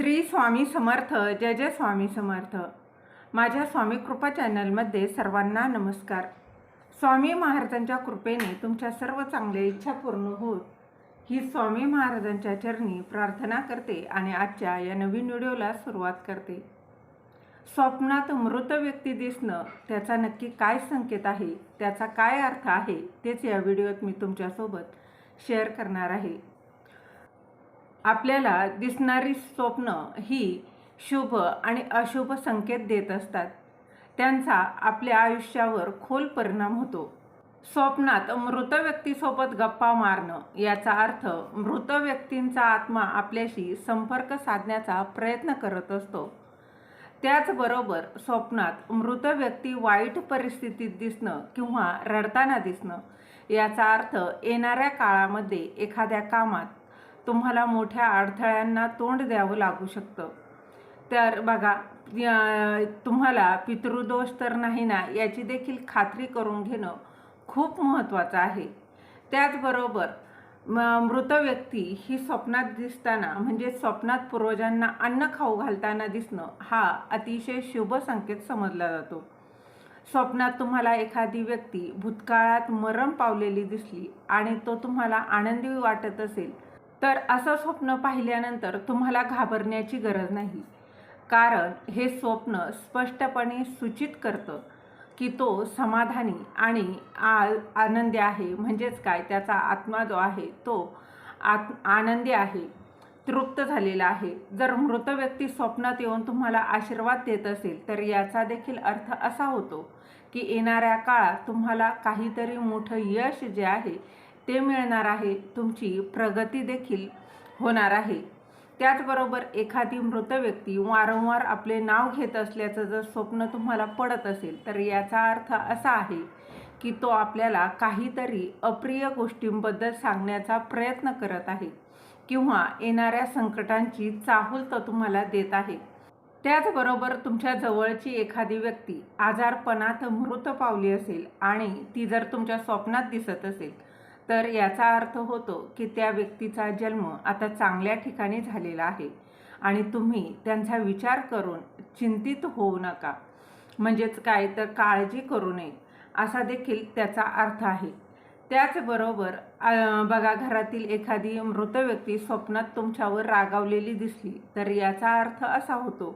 श्री स्वामी समर्थ जय जय स्वामी समर्थ. माझ्या स्वामी कृपा चॅनलमध्ये सर्वांना नमस्कार. स्वामी महाराजांच्या कृपेने तुमच्या सर्व चांगल्या इच्छा पूर्ण होत ही स्वामी महाराजांच्या चरणी प्रार्थना करते आणि आजच्या या नवीन व्हिडिओला सुरुवात करते. स्वप्नात मृत व्यक्ती दिसणं त्याचा नक्की काय संकेत आहे त्याचा काय अर्थ आहे तेच या व्हिडिओत मी तुमच्यासोबत शेअर करणार आहे. आपल्याला दिसणारी स्वप्न ही शुभ आणि अशुभ संकेत देत असतात. त्यांचा आपल्या आयुष्यावर खोल परिणाम होतो. स्वप्नात मृत व्यक्तीसोबत गप्पा मारणं याचा अर्थ मृत व्यक्तींचा आत्मा आपल्याशी संपर्क साधण्याचा प्रयत्न करत असतो. त्याचबरोबर स्वप्नात मृत व्यक्ती वाईट परिस्थितीत दिसणं किंवा रडताना दिसणं याचा अर्थ येणाऱ्या काळामध्ये एखाद्या कामात तुम्हाला मोठ्या अडथळ्यांना तोंड द्यावं लागू शकतं. तर बघा तुम्हाला पितृदोष तर नाही ना याची देखील खात्री करून घेणं खूप महत्त्वाचं आहे. त्याचबरोबर म- मृत व्यक्ती ही स्वप्नात दिसताना म्हणजे स्वप्नात पूर्वजांना अन्न खाऊ घालताना दिसणं हा अतिशय शुभ संकेत समजला जातो. स्वप्नात तुम्हाला एखादी व्यक्ती भूतकाळात मरण पावलेली दिसली आणि तो तुम्हाला आनंदी वाटत असेल तर असं स्वप्न पाहिल्यानंतर तुम्हाला घाबरण्याची गरज नाही. कारण हे स्वप्न स्पष्टपणे सूचित करतं की तो समाधानी आणि आ आनंदी आहे. म्हणजेच काय? त्याचा आत्मा जो आहे तो आत आनंदी आहे तृप्त झालेला आहे. जर मृत व्यक्ती स्वप्नात येऊन तुम्हाला आशीर्वाद देत असेल तर याचा देखील अर्थ असा होतो की येणाऱ्या काळात तुम्हाला काहीतरी मोठं यश जे आहे ते मिळणार आहे तुमची प्रगती देखील होणार आहे. त्याचबरोबर एखादी मृत व्यक्ती वारंवार आपले नाव घेत असल्याचं जर स्वप्न तुम्हाला पडत असेल तर याचा अर्थ असा आहे की तो आपल्याला काहीतरी अप्रिय गोष्टींबद्दल सांगण्याचा प्रयत्न करत आहे किंवा येणाऱ्या संकटांची चाहूल तो तुम्हाला देत आहे. त्याचबरोबर तुमच्या जवळची एखादी व्यक्ती आजारपणात मृत पावली असेल आणि ती जर तुमच्या स्वप्नात दिसत असेल तर याचा अर्थ होतो की त्या व्यक्तीचा जन्म आता चांगल्या ठिकाणी झालेला आहे आणि तुम्ही त्यांचा विचार करून चिंतित होऊ नका. म्हणजेच काय तर काळजी करू नये असा देखील त्याचा अर्थ आहे. त्याचबरोबर बघा घरातील एखादी मृत व्यक्ती स्वप्नात तुमच्यावर रागावलेली दिसली तर याचा अर्थ असा होतो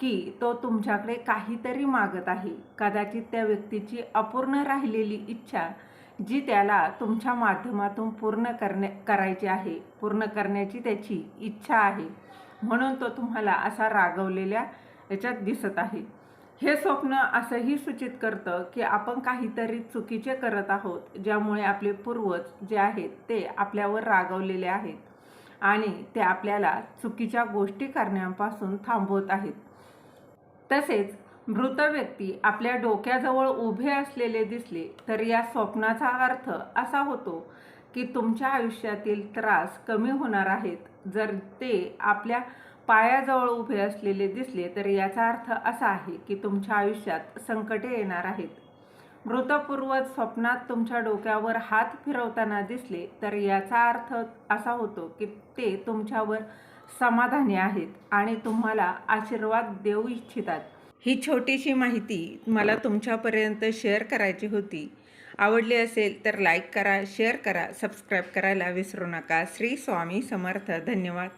की तो तुमच्याकडे काहीतरी मागत आहे. कदाचित त्या व्यक्तीची अपूर्ण राहिलेली इच्छा जी त्याला तुमच्या माध्यमातून पूर्ण करणे करायची आहे पूर्ण करण्याची त्याची इच्छा आहे म्हणून तो तुम्हाला असा रागवलेल्या याच्यात दिसत आहे. हे स्वप्न असंही सूचित करतं की आपण काहीतरी चुकीचे करत आहोत ज्यामुळे आपले पूर्वज जे आहेत ते आपल्यावर रागवलेले आहेत आणि ते आपल्याला चुकीच्या गोष्टी करण्यापासून थांबवत आहेत. तसेच मृत व्यक्ती आपल्या डोक्याजवळ उभे असलेले दिसले तर या स्वप्नाचा अर्थ असा होतो की तुमच्या आयुष्यातील त्रास कमी होणार आहेत. जर ते आपल्या पायाजवळ उभे असलेले दिसले तर याचा अर्थ असा आहे की तुमच्या आयुष्यात संकटे येणार आहेत. मृतपूर्वज स्वप्नात तुमच्या डोक्यावर हात फिरवताना दिसले तर याचा अर्थ असा होतो की ते तुमच्यावर समाधानी आहेत आणि तुम्हाला आशीर्वाद देऊ इच्छितात. ही छोटीशी माहिती मला तुमच्यापर्यंत शेअर करायची होती. आवडली असेल तर लाईक करा शेअर करा सबस्क्राईब करायला विसरू नका. श्री स्वामी समर्थ. धन्यवाद.